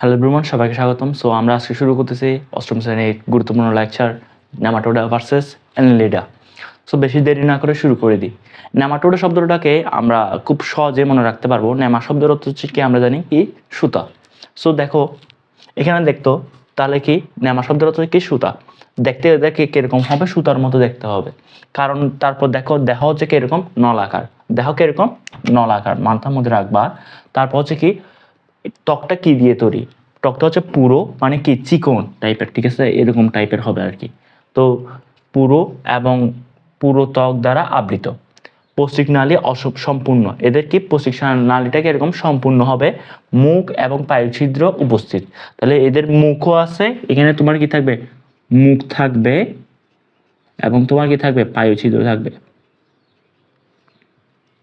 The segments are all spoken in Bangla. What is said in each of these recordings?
হ্যালো ব্রুমন সবাইকে স্বাগতম। সো আমরা আজকে শুরু করতেছি অষ্টম শ্রেণির গুরুত্বপূর্ণ lecture Nematoda versus Annelida so বেশি দেরি না করে শুরু করে দিই। নেমাটোডা শব্দটাকে আমরা খুব সহজে মনে রাখতে পারব। নেমা শব্দের অর্থ হচ্ছে কি, আমরা জানি কি, সুতা। সো দেখো, এখানে দেখতো, তাহলে কি, নেমা শব্দের অর্থ কি, সুতা। দেখতে দেখে কীরকম হবে, সুতার মতো দেখতে হবে। কারণ তারপর দেখো, দেহ হচ্ছে কীরকম, নলাকার। দেহ কীরকম, নলাকার। মাথার মধ্যে রাখবা। তারপর হচ্ছে কি ত্বকটা কি দিয়ে তৈরি? ত্বকটা হচ্ছে পুরো মানে কি, চিকন টাইপের ঠিক আছে? এরকম টাইপের হবে আর কি। তো পুরো এবং পুরো ত্বক দ্বারা আবৃত। পৌষ্টিক নালী অসব সম্পূর্ণ। এদের কি? পৌষ্টিক নালীটাকে এরকম সম্পূর্ণ হবে। মুখ এবং পায়ু ছিদ্র উপস্থিত। তাহলে এদের মুখও আছে, এখানে তোমার কি থাকবে? মুখ থাকবে এবং তোমার কি থাকবে? পায়ু ছিদ্র থাকবে।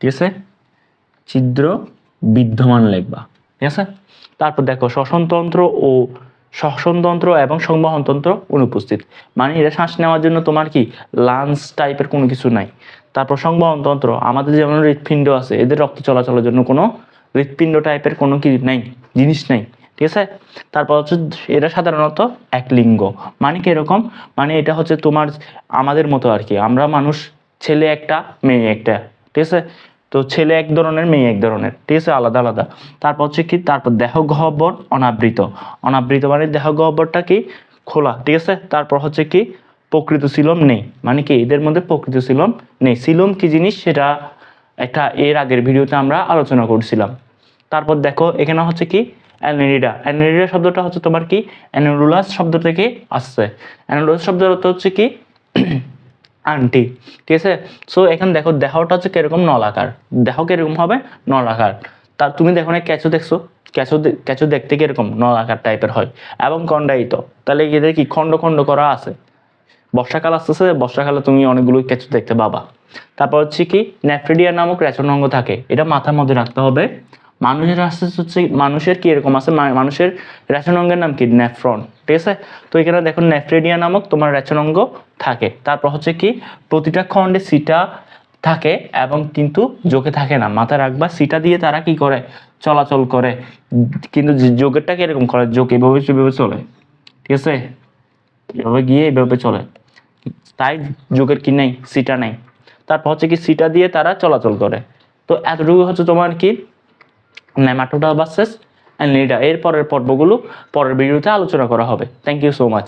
ঠিক আছে? ছিদ্র বিদ্যমান লিখবা। ঠিক আছে? তারপর দেখো, শ্বসনতন্ত্র ও শ্বসনতন্ত্র এবং সংবহনতন্ত্র অনুপস্থিত। মানে এটা শ্বাস নেওয়ার জন্য তোমার কি লাঞ্চ টাইপের কোনো কিছু নাই। তারপর সংবহনতন্ত্র, আমাদের যেমন হৃৎপিণ্ড আছে, এদের রক্ত চলাচলের জন্য কোনো হৃৎপিণ্ড টাইপের কোনো কি নাই, জিনিস নাই। ঠিক আছে? তারপর হচ্ছে এটা সাধারণত এক লিঙ্গ। মানে এরকম? মানে এটা হচ্ছে তোমার আমাদের মতো আর কি। আমরা মানুষ, ছেলে একটা, মেয়ে একটা। ঠিক আছে? তো ছেলে এক ধরনের, মেয়ে এক ধরনের, ঠিক আছে? আলাদা আলাদা। তারপর হচ্ছে কি? তারপর দেহ গহ্বর অনাবৃত। অনাবৃত মানে দেহ গহ্বরটা কি? খোলা, ঠিক আছে? তারপর হচ্ছে কি? প্রকৃত সিলম নেই। মানে কি? এদের মধ্যে প্রকৃত সিলম নেই। সিলম কি জিনিস? সেটা একটা এর আগের ভিডিওতে আমরা আলোচনা করছিলাম। তারপর দেখো, এখানে হচ্ছে কি? অ্যানেরিডা। অ্যানেরিডা শব্দটা হচ্ছে তোমার কি? অ্যানোরুলাস শব্দ থেকে আসছে। অ্যানোরুলাস অর্থ হচ্ছে কি? আন্টি, ঠিক আছে? সো এখানে দেখো, দেহটা হচ্ছে কীরকম নলাকার? দেহ কীরকম হবে? নলাকার। তা তুমি দেখো না, ক্যাচো দেখছ? ক্যাচো ক্যাচো দেখতে কীরকম? নলাকার টাইপের হয়। এবং খণ্ডায়িত। তাহলে এদের কি খণ্ড খণ্ড করা আছে? বর্ষাকাল আসতেছে, বর্ষাকালে তুমি অনেকগুলো ক্যাচু দেখতে পাবা। তারপর হচ্ছে কি নেফ্রিডিয়া নামক রেচন অঙ্গ থাকে। এটা মাথার মধ্যে রাখতে হবে। মানুষের আস্তে আস্তে হচ্ছে, মানুষের কি এরকম আছে? মানুষের রেচন অঙ্গের নাম কি? নেফ্রন, ঠিক আছে? তো এখানে দেখো নেফ্রিডিয়া নামক তোমার রেচন অঙ্গ থাকে। তারপর হচ্ছে কি, প্রতিটা খণ্ডে সিটা থাকে এবং কিন্তু যোগে থাকে না। মাথায় রাখবা সিটা দিয়ে তারা কি করে? চলাচল করে। কিন্তু যোগেরটা কীরকম করে? যোগ এভাবে এভাবে চলে, ঠিক আছে? এভাবে গিয়ে এভাবে চলে। তাই যুগের কি নেই? সিটা নেই। তারপর হচ্ছে কি, সিটা দিয়ে তারা চলাচল করে। তো এতটুকু হচ্ছে তোমার কি নেমাটোডা বাসেস অ্যান্ড লিডা এর পরের পর্বগুলো পরের ভিডিওতে আলোচনা করা হবে। Thank you so much